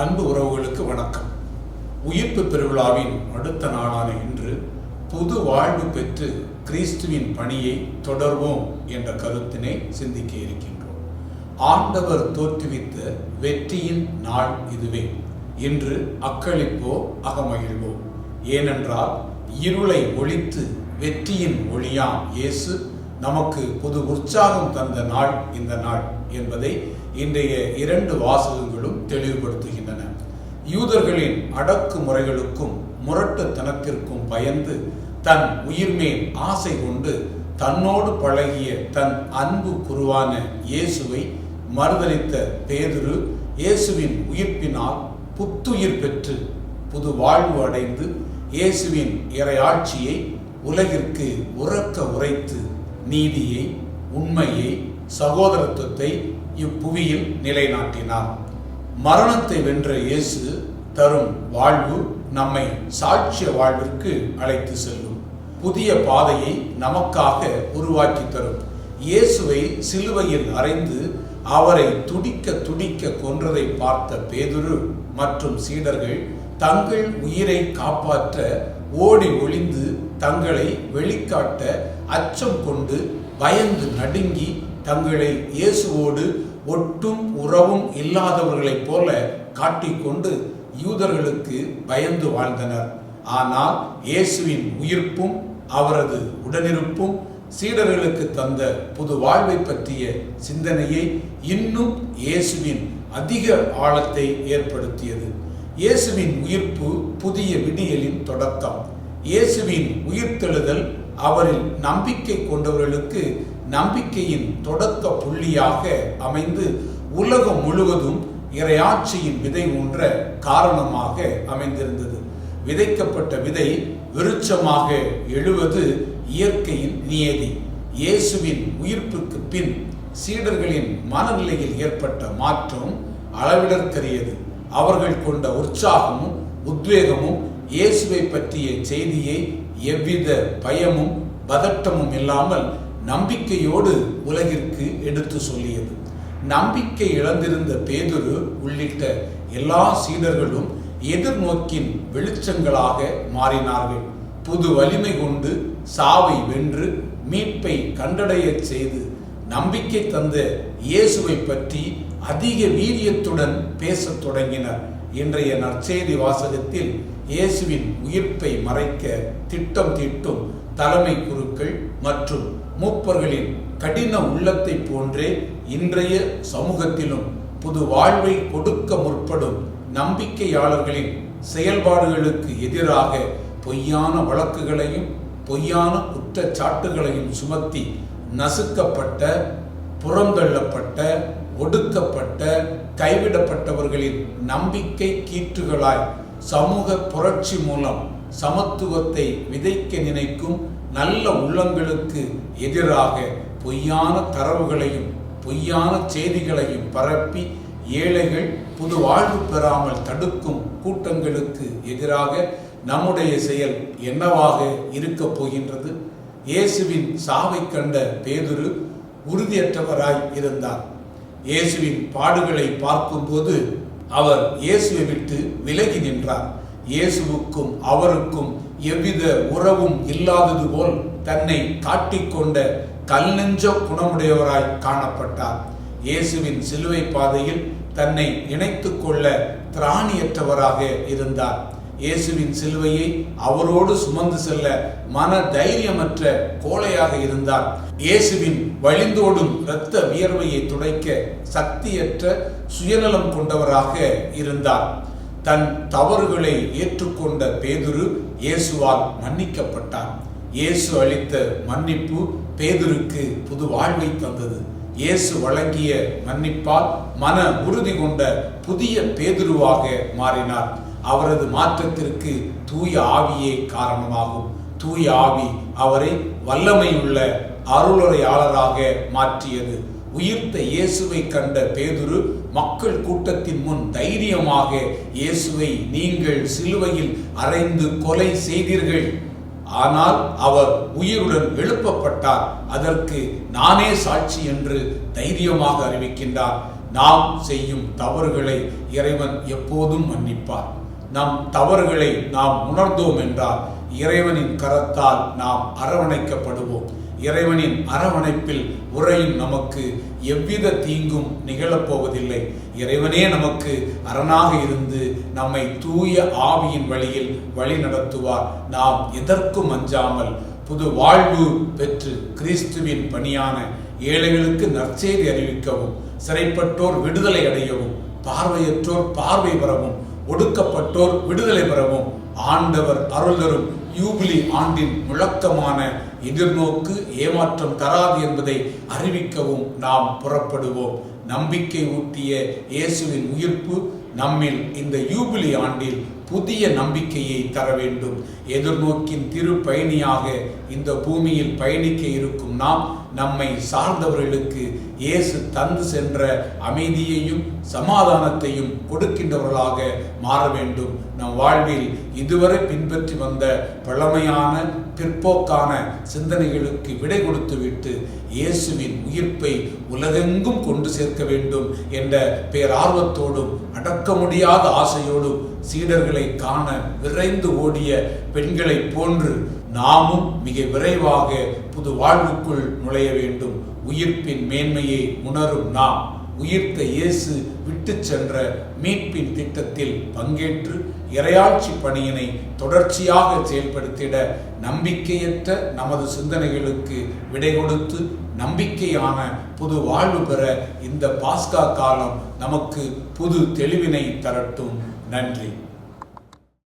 அன்பு உறவுகளுக்கு வணக்கம். உயிர்ப்பு பெருவிழாவின் அடுத்த நாளான இன்று புது வாழ்வு பெற்று கிறிஸ்துவின் பணியை தொடர்வோம் என்ற கருத்தினை சிந்திக்க இருக்கின்றோம். ஆண்டவர் தோற்றுவித்த வெற்றியின் நாள் இதுவே. இன்று அக்களிப்போ அகமகிழ்வோம். ஏனென்றால் இருளை ஒழித்து வெற்றியின் ஒளியாம் இயேசு நமக்கு புது உற்சாகம் தந்த நாள் இந்த நாள் என்பதை இன்றைய இரண்டு வாசகங்களும் தெளிவுபடுத்துகின்றன. யூதர்களின் அடக்குமுறைகளுக்கும் முரட்டுத்தனத்திற்கும் பயந்து தன் உயிர்மேல் ஆசை கொண்டு தன்னோடு பழகிய தன் அன்பு குருவான இயேசுவை மறுதளித்த பேதுரு இயேசுவின் உயிர்ப்பினால் புத்துயிர் பெற்று புது வாழ்வு அடைந்து இயேசுவின் இறையாட்சியை உலகிற்கு உறக்க உரைத்து நீதியை உண்மையை சகோதரத்துவத்தை இப்புவியில் நிலைநாட்டினார். மரணத்தை வென்ற இயேசு தரும் வாழ்வு நம்மை சாட்சிய வாழ்விற்கு அழைத்து செல்லும். புதிய பாதையை நமக்காக உருவாக்கி தரும். இயேசுவை சிலுவையில் அறைந்து அவரை துடிக்க துடிக்க கொன்றதை பார்த்த பேதுரு மற்றும் சீடர்கள் தங்கள் உயிரை காப்பாற்ற ஓடி ஒளிந்து தங்களை வெளிக்காட்ட அச்சம் கொண்டு பயந்து நடுங்கி தங்களை இயேசுவோடு ஒட்டும் உறவும் இல்லாதவர்களைப் போல காட்டிக்கொண்டு யூதர்களுக்கு பயந்து வாழ்ந்தனர். ஆனால் இயேசுவின் உயிர்ப்பும் அவரது உடனிருப்பும் சீடர்களுக்கு தந்த புது வாழ்வை பற்றிய சிந்தனையை இன்னும் இயேசுவின் அதிக ஆழத்தை ஏற்படுத்தியது. இயேசுவின் உயிர்ப்பு புதிய விடியலின் தொடக்கம். இயேசுவின் உயிர்த்தெழுதல் அவரில் நம்பிக்கை கொண்டவர்களுக்கு நம்பிக்கையின் தொடக்க புள்ளியாக அமைந்து உலகம் முழுவதும் இறையாட்சியின் விதை ஊன்ற காரணமாக அமைந்திருந்தது. விதைக்கப்பட்ட விதை விருட்சமாக எழுவது இயற்கையின் நியதி. இயேசுவின் உயிர்ப்புக்கு பின் சீடர்களின் மனநிலையில் ஏற்பட்ட மாற்றம் அளவிடற்கரியது. அவர்கள் கொண்ட உற்சாகமும் உத்வேகமும் இயேசுவை பற்றிய செய்தியை எவ்வித பயமும் பதட்டமும் இல்லாமல் நம்பிக்கையோடு உலகிற்கு எடுத்து சொல்லியது. நம்பிக்கை இழந்திருந்த பேதுரு உள்ளிட்ட எல்லா சீடர்களும் எதிர்நோக்கின் வெளிச்சங்களாக மாறினார்கள். புது வலிமை கொண்டு சாவை வென்று மீட்பை கண்டடையச் செய்து நம்பிக்கை தந்த இயேசுவை பற்றி அதிக வீரியத்துடன் பேசத் தொடங்கினர். இன்றைய நற்செய்தி வாசகத்தில் இயேசுவின் உயிர்ப்பை மறைக்க திட்டம் தீட்டும் தலைமை குருக்கள் மற்றும் மூப்பர்களின் கடின உள்ளத்தை போன்றே இன்றைய சமூகத்திலும் புது வாழ்வை கொடுக்க முற்படும் நம்பிக்கையாளர்களின் செயல்பாடுகளுக்கு எதிராக பொய்யான வழக்குகளையும் பொய்யான குற்றச்சாட்டுகளையும் சுமத்தி நசுக்கப்பட்ட புறந்தள்ளப்பட்ட ஒடுக்கப்பட்ட கைவிடப்பட்டவர்களின் நம்பிக்கை கீற்றுகளாய் சமூக புரட்சி மூலம் சமத்துவத்தை விதைக்க நினைக்கும் நல்ல உள்ளங்களுக்கு எதிராக பொய்யான தரவுகளையும் பொய்யான செய்திகளையும் பரப்பி ஏழைகள் புது வாழ்வு பெறாமல் தடுக்கும் கூட்டங்களுக்கு எதிராக நம்முடைய செயல் என்னவாக இருக்கப் போகின்றது? இயேசுவின் சாவை கண்ட பேதுரு உறுதியற்றவராய் இருந்தார். இயேசுவின் பாடுகளை பார்க்கும்போது அவர் இயேசுவை விட்டு விலகி நின்றார். இயேசுவுக்கும் அவருக்கும் எவ்வித உறவும் இல்லாதது போல் தன்னை காட்டிக்கொண்ட கல் நெஞ்ச குணமுடையவராய் காணப்பட்டார். இயேசுவின் சிலுவை பாதையில் தன்னை இணைத்து கொள்ள திராணியற்றவராக இருந்தார். இயேசுவின் சிலுவையை அவரோடு சுமந்து செல்ல மன தைரியமற்ற கோழையாக இருந்தார். இயேசுவின் வழிந்தோடும் இரத்த வியர்வையை துடைக்க சக்தியற்ற சுயநலம் கொண்டவராக இருந்தார். தன் தவறுகளை ஏற்றுக்கொண்ட பேதுரு இயேசுவால் மன்னிக்கப்பட்டார் இயேசு அளித்த மன்னிப்பு பேதுருக்கு புது வாழ்வை தந்தது. இயேசு வழங்கிய மன்னிப்பால் மன உறுதி கொண்ட புதிய பேதுருவாக மாறினார். அவரது மாற்றத்திற்கு தூய ஆவியே காரணமாகும். தூய ஆவி அவரை வல்லமையுள்ள அருளுரையாளராக மாற்றியது. உயிர்த்த இயேசுவை கண்ட பேதுரு மக்கள் கூட்டத்தின் முன் தைரியமாக இயேசுவை நீங்கள் சிலுவையில் அறைந்து கொலை செய்தீர்கள். ஆனால் அவர் உயிருடன் எழுப்பப்பட்டார். அதற்கு நானே சாட்சி என்று தைரியமாக அறிவிக்கின்றார். நாம் செய்யும் தவறுகளை இறைவன் எப்போதும் மன்னிப்பார். நம் தவறுகளை நாம் உணர்ந்தோம் என்றால் இறைவனின் கரத்தால் நாம் அரவணைக்கப்படுவோம். இறைவனின் அரவணைப்பில் உறையும் நமக்கு எவ்வித தீங்கும் நிகழப்போவதில்லை. இறைவனே நமக்கு அரணாக இருந்து நம்மை தூய ஆவியின் வழியில் வழி நடத்துவார். நாம் எதற்கும் அஞ்சாமல் புது வாழ்வு பெற்று கிறிஸ்துவின் பணியான ஏழைகளுக்கு நற்செய்தி அறிவிக்கவும் சிறைப்பட்டோர் விடுதலை அடையவும் பார்வையற்றோர் பார்வை பெறவும் ஒடுக்கப்பட்டோர் விடுதலை பெறவும் ஆண்டவர் அருள் தரும் யூபிலி ஆண்டின் முழக்கமான எதிர்நோக்கு ஏமாற்றம் தராது என்பதை அறிவிக்கவும் நாம் புறப்படுவோம். நம்பிக்கை ஊட்டிய இயேசுவின் உயிர்ப்பு நம்மில் இந்த யூபிலி ஆண்டில் புதிய நம்பிக்கையை தர வேண்டும். எதிர்நோக்கின் திரு பயணியாக இந்த பூமியில் பயணிக்க இருக்கும் நாம் நம்மை சார்ந்தவர்களுக்கு இயேசு தந்து சென்ற அமைதியையும் சமாதானத்தையும் கொடுக்கின்றவர்களாக மாற வேண்டும். நம் வாழ்வில் இதுவரை பின்பற்றி வந்த பழமையான பிற்போக்கான சிந்தனைகளுக்கு விடை கொடுத்துவிட்டு இயேசுவின் உயிர்ப்பை உலகெங்கும் கொண்டு சேர்க்க வேண்டும் என்ற பேரார்வத்தோடும் அடக்க முடியாத ஆசையோடும் சீடர்களை காண விரைந்து ஓடிய பெண்களைப் போன்று நாமும் மிக விரைவாக புது வாழ்வுக்குள் நுழைய வேண்டும். உயிர்ப்பின் மேன்மையை உணரும் நாம். உயிர்த்த இயேசு விட்டு சென்ற மீட்பின் திட்டத்தில் பங்கேற்று இரையாட்சி பணியினை தொடர்ச்சியாக செயல்படுத்திட நம்பிக்கையற்ற நமது சிந்தனைகளுக்கு விடை கொடுத்து நம்பிக்கையான புது வாழ்வு பெற இந்த பாஸ்கா காலம் நமக்கு புது தெளிவினை தரட்டும். நன்றி.